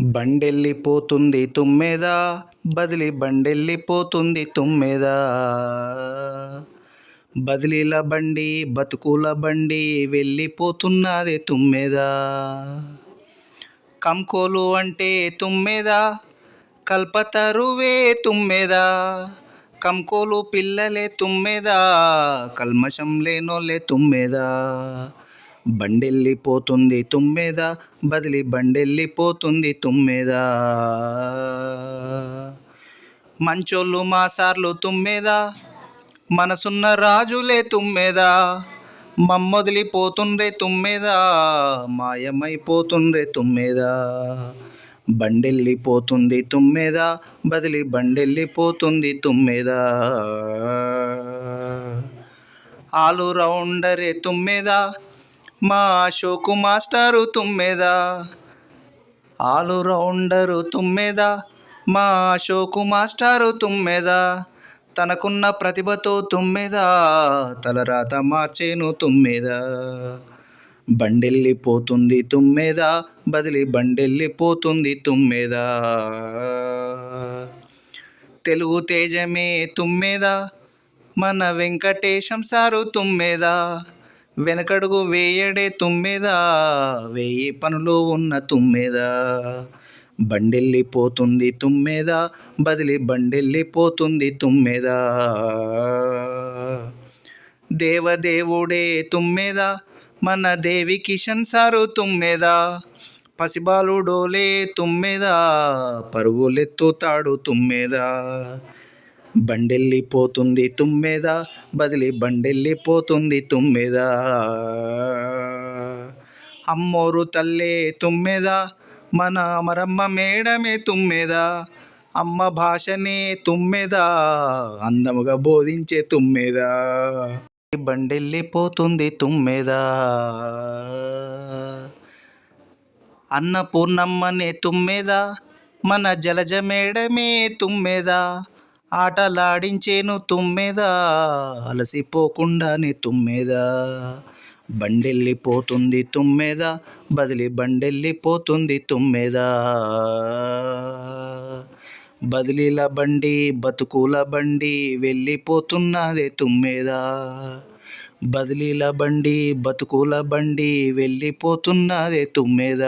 బండెళ్ళిపోతుంది తుమ్మెదా బదిలి బండెళ్ళిపోతుంది తుమ్మెదా. బదిలీల బండి బతుకుల బండి వెళ్ళిపోతున్నది తుమ్మెదా. కంకోలు అంటే తుమ్మెదా కల్పతరువే తుమ్మెదా. కంకోలు పిల్లలే తుమ్మెదా కల్మషం లేనోలే తుమ్మెదా. బండెళ్ళిపోతుంది తుమ్మెదా బదిలి బండెళ్ళిపోతుంది తుమ్మెదా. మంచోళ్ళు మా సార్లు తుమ్మెదా మనసున్న రాజులే తుమ్మెదా. మమ్మొదిలిపోతుండ్రే తుమ్మెదా మాయమైపోతుండ్రే తుమ్మెదా. బండెళ్ళిపోతుంది తుమ్మెదా బదిలి బండెళ్ళిపోతుంది తుమ్మెదా. ఆలు రౌండరే తుమ్మెదా మా అశోకు మాస్టరు తుమ్మెదా? ఆలు రౌండరు తుమ్మెదా? మా అశోకు మాస్టారు తుమ్మెదా? తనకున్న ప్రతిభతో తుమ్మెదా? తలరాత మార్చేను తుమ్మెదా? బండెళ్ళిపోతుంది తుమ్మెదా? బదిలి బండెళ్ళిపోతుంది తుమ్మెదా? తెలుగు తేజమే తుమ్మెదా? మన వెంకటేశం సారు తుమ్మెదా? వెనకడుగు వేయడే తుమ్మెదా వేయి పనులు ఉన్న తుమ్మెదా. బండెళ్ళిపోతుంది తుమ్మెదా బదిలి బండెళ్ళిపోతుంది తుమ్మెదా. దేవదేవుడే తుమ్మెదా మన దేవి కిషన్ సారు తుమ్మెదా. పసిబాలుడోలే తుమ్మెదా పరుగులెత్తుతాడు తుమ్మెదా. బండెళ్ళిపోతుంది తుమ్మెదా బదిలి బండెళ్ళిపోతుంది తుమ్మెదా. అమ్మోరు తల్లే తుమ్మెదా మన అమరమ్మ మేడమే తుమ్మెదా అమ్మ భాషనే తుమ్మెదా అందముగా బోధించే తుమ్మెదా. బండెళ్ళిపోతుంది తుమ్మెదా. అన్నపూర్ణమ్మనే తుమ్మెదా మన జలజ మేడమే తుమ్మెదా. ఆటలాడించేను తుమ్మెద అలసిపోకుండానే తుమ్మెదా. బండెళ్ళిపోతుంది తుమ్మెద బదిలి బండెళ్ళిపోతుంది తుమ్మెద. బదిలీల బండి బతుకుల బండి వెళ్ళిపోతున్నదే తుమ్మెద. బదిలీల బండి బతుకుల బండి వెళ్ళిపోతున్నదే తుమ్మెద.